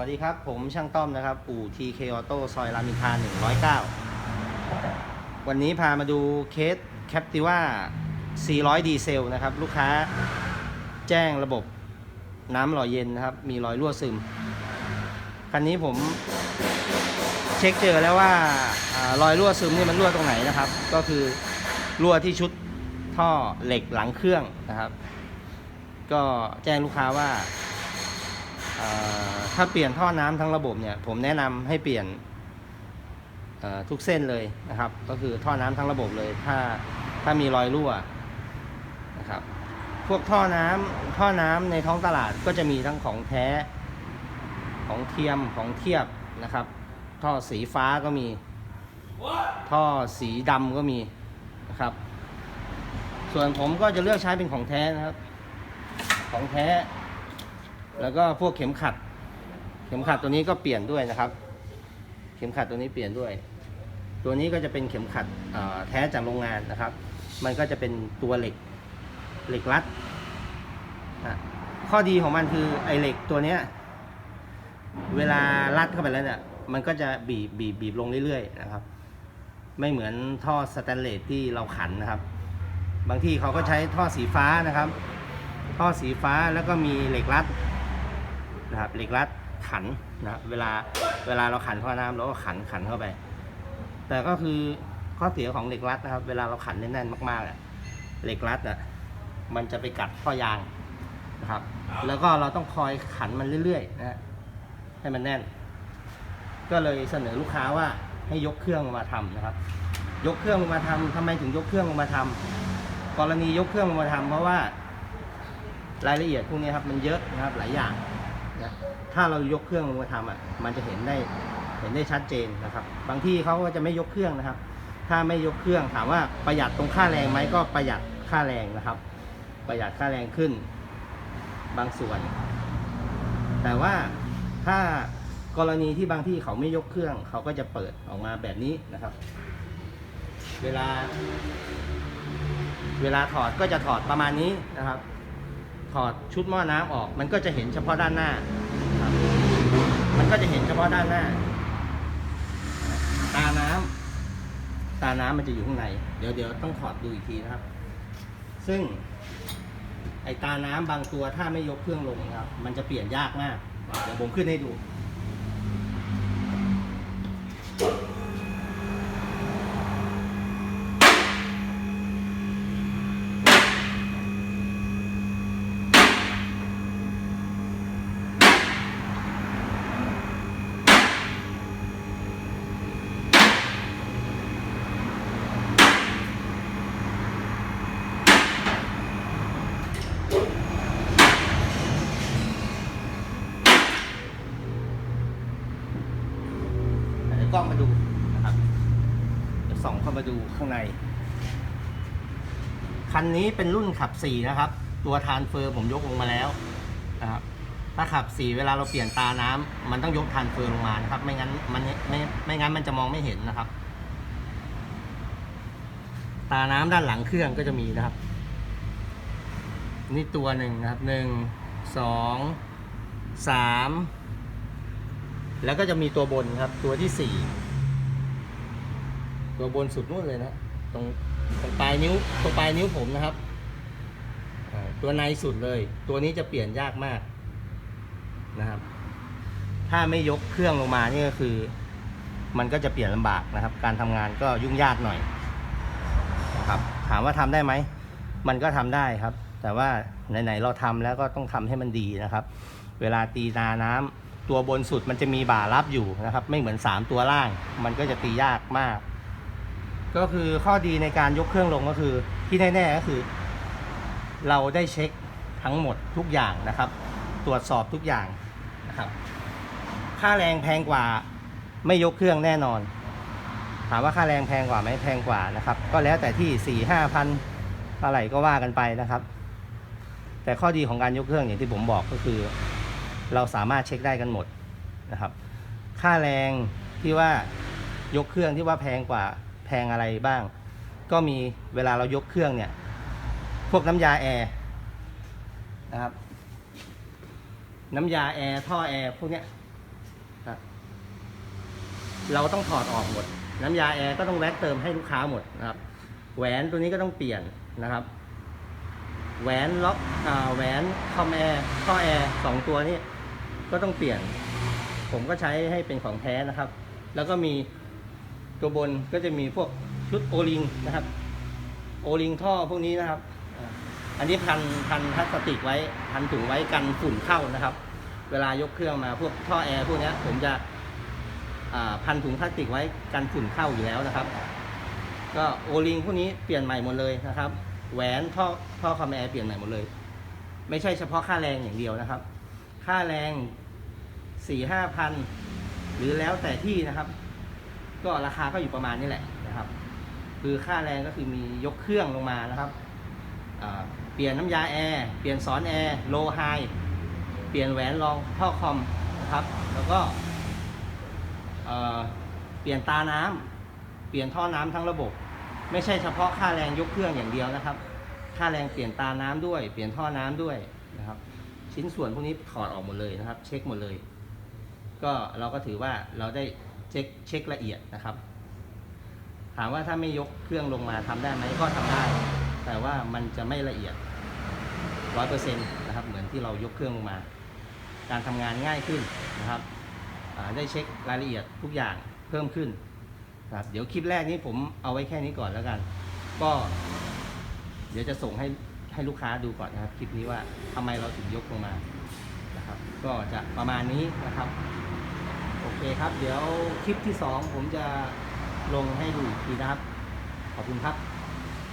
วัสดีครับ ผมช่างต้อมนะครับ อู่ TK Auto ซอยรามอินทรา109 วันนี้พามาดูเคส Captiva 400 ดีเซลนะครับ ลูกค้าแจ้งระบบน้ำหล่อเย็นนะครับ มีรอยรั่วซึม คันนี้ผมเช็คเจอแล้วว่ารอยรั่วซึมนี่มันรั่วตรงไหนนะครับ ก็คือรั่วที่ชุดท่อเหล็กหลังเครื่องนะครับ ก็แจ้งลูกค้าว่า ถ้าเปลี่ยนท่อน้ำทั้งระบบเนี่ยผมแนะนำให้เปลี่ยนทุกเส้นเลยนะครับ ก็คือท่อน้ำทั้งระบบเลย ถ้าถ้ามีรอยรั่วนะครับพวกท่อน้ำท่อน้ำในท้องตลาดก็จะมีทั้งของแท้ของเทียมของเทียบนะครับ ท่อสีฟ้าก็มี ท่อสีดำก็มีนะครับ ส่วนผมก็จะเลือกใช้เป็นของแท้นะครับ ของแท้ แล้วก็พวกเข็มขัด เข็มขัดตัวนี้ก็เปลี่ยนด้วยนะครับ เข็มขัดตัวนี้เปลี่ยนด้วย ตัวนี้ก็จะเป็นเข็มขัดแท้จากโรงงานนะครับ มันก็จะเป็นตัวเหล็กเหล็กรัด ข้อดีของมันคือไอเหล็กตัวเนี้ยเวลารัดเข้าไปแล้วเนี่ย มันก็จะบีบบีบบีบลงเรื่อยๆนะครับ ไม่เหมือนท่อสแตนเลสที่เราขันนะครับ บางที่เขาก็ใช้ท่อสีฟ้านะครับ ท่อสีฟ้าแล้วก็มีเหล็กรัด นะครับเหล็กรัดขันนะเวลาเวลาเราขันท่อน้ำเราก็ขันขันเข้าไป แต่ก็คือข้อเสียของเหล็กรัดนะครับ เวลาเราขันแน่นๆมากๆอะเหล็กรัดอะมันจะไปกัดท่อยางนะครับ แล้วก็เราต้องคอยขันมันเรื่อยๆนะฮะให้มันแน่น ก็เลยเสนอลูกค้าว่าให้ยกเครื่องมาทำนะครับ ยกเครื่องมาทำทำไมถึงยกเครื่องมาทำกรณียกเครื่องมาทำเพราะว่ารายละเอียดพวกนี้ครับมันเยอะนะครับหลายอย่าง นะถ้าเรายกเครื่องลงมาทำอะมันจะเห็นได้เห็นได้ชัดเจนนะครับ บางที่เขาก็จะไม่ยกเครื่องนะครับ ถ้าไม่ยกเครื่องถามว่าประหยัดตรงค่าแรงไหมก็ประหยัดค่าแรงนะครับ ประหยัดค่าแรงขึ้นบางส่วน แต่ว่าถ้ากรณีที่บางที่เขาไม่ยกเครื่อง เขาก็จะเปิดออกมาแบบนี้นะครับ เวลา เวลาถอดก็จะถอดประมาณนี้นะครับ ถอดชุดหม้อน้ำออก มันก็จะเห็นเฉพาะด้านหน้าครับมันก็จะเห็นเฉพาะด้านหน้า ตาน้ำตาน้ำมันจะอยู่ข้างใน เดี๋ยวเดี๋ยวต้องถอดดูอีกทีนะครับ ซึ่ง ไอตาน้ำบางตัวถ้าไม่ยกเครื่องลงนะครับ มันจะเปลี่ยนยากมาก เดี๋ยวผมขึ้นให้ดู ล้องมาดูนะครับเดี๋ยวส่องเข้ามาดูข้างใน คันนี้เป็นรุ่นขับ4นะครับ ตัวทานเฟอร์ผมยกลงมาแล้วนะครับถ้าขับ4เวลาเราเปลี่ยนตาน้ำมันต้องยกทานเฟอร์ลงมานะครับ ไม่งั้นมันไม่ไม่งั้นมันจะมองไม่เห็นนะครับ ตาน้ำด้านหลังเครื่องก็จะมีนะครับ นี่ตัวหนึ่งนะครับหนึ่งสองสาม แล้วก็จะมีตัวบนครับ ตัวที่สี่ตัวบนสุดนู่นเลยนะตรงตรงปลายนิ้วตรงปลายนิ้วผมนะครับตัวในสุดเลย ตัวนี้จะเปลี่ยนยากมากนะครับ ถ้าไม่ยกเครื่องลงมานี่ก็คือ มันก็จะเปลี่ยนลำบากนะครับ การทำงานก็ยุ่งยากหน่อยนะครับ ถามว่าทำได้ไหมมันก็ทำได้ครับ แต่ว่าไหนๆเราทำแล้วก็ต้องทำให้มันดีนะครับ เวลาตีนาน้ำ ตัวบนสุดมันจะมีบ่ารับอยู่นะครับ ไม่เหมือน 3 ตัวล่าง มันก็จะตียากมาก ก็คือข้อดีในการยกเครื่องลงก็คือ ที่แน่ๆก็คือ เราได้เช็คทั้งหมดทุกอย่างนะครับ ตรวจสอบทุกอย่างนะครับ ค่าแรงแพงกว่าไม่ยกเครื่องแน่นอน ถามว่าค่าแรงแพงกว่าไหมแพงกว่านะครับ ก็แล้วแต่ที่สี่ห้าพันอะไรก็ว่ากันไปนะครับ แต่ข้อดีของการยกเครื่องอย่างที่ผมบอกก็คือ เราสามารถเช็คได้กันหมดนะครับ ค่าแรงที่ว่ายกเครื่องที่ว่าแพงกว่าแพงอะไรบ้าง ก็มีเวลาเรายกเครื่องเนี่ย พวกน้ำยาแอร์นะครับ น้ำยาแอร์ท่อแอร์พวกเนี้ยเราต้องถอดออกหมด น้ำยาแอร์ก็ต้องแวะเติมให้ลูกค้าหมดนะครับ แหวนตัวนี้ก็ต้องเปลี่ยนนะครับ แหวนล็อกอแหวนคอมแอร์ท่อแอร์สองตัวนี้ ก็ต้องเปลี่ยน ผมก็ใช้ให้เป็นของแท้นะครับ แล้วก็มีตัวบนก็จะมีพวกชุดโอลิงนะครับ โอลิงท่อพวกนี้นะครับ อันนี้พันพันพลาสติกไว้พันถุงไว้กันฝุ่นเข้านะครับ เวลายกเครื่องมาพวกท่อแอร์พวกนี้ผมจะพันถุงพลาสติกไว้กันฝุ่นเข้าอยู่แล้วนะครับ ก็โอลิงพวกนี้เปลี่ยนใหม่หมดเลยนะครับ แหวนท่อท่อคอมแอร์เปลี่ยนใหม่หมดเลย ไม่ใช่เฉพาะค่าแรงอย่างเดียวนะครับ ค่าแรงสี่ห้าพันหรือแล้วแต่ที่นะครับ ก็ราคาก็อยู่ประมาณนี้แหละนะครับ คือค่าแรงก็คือมียกเครื่องลงมานะครับเปลี่ยนน้ำยาแอร์ เปลี่ยนสอนแอร์ โลไฮ เปลี่ยนแหวนรองท่อคอมนะครับ แล้วก็เปลี่ยนตาน้ำ เปลี่ยนท่อน้ำทั้งระบบ ไม่ใช่เฉพาะค่าแรงยกเครื่องอย่างเดียวนะครับ ค่าแรงเปลี่ยนตาน้ำด้วย เปลี่ยนท่อน้ำด้วยนะครับ ชิ้นส่วนพวกนี้ถอดออกหมดเลยนะครับ เช็คหมดเลย ก็เราก็ถือว่าเราได้เช็คเช็คละเอียดนะครับ ถามว่าถ้าไม่ยกเครื่องลงมาทำได้ไหมก็ทำได้ แต่ว่ามันจะไม่ละเอียดร้อยเปอร์เซ็นต์นะครับ เหมือนที่เรายกเครื่องลงมา การทำงานง่ายขึ้นนะครับได้เช็ครายละเอียดทุกอย่างเพิ่มขึ้นนะครับเดี๋ยวคลิปแรกนี้ผมเอาไว้แค่นี้ก่อนแล้วกัน ก็ เดี๋ยวจะส่งให้ ให้ลูกค้าดูก่อนนะครับคลิปนี้ว่าทำไมเราถึงยกลงมานะครับ ก็จะประมาณนี้นะครับโอเคครับ เดี๋ยวคลิปที่สองผมจะลงให้ดูอีกทีนะครับ ขอบคุณครับ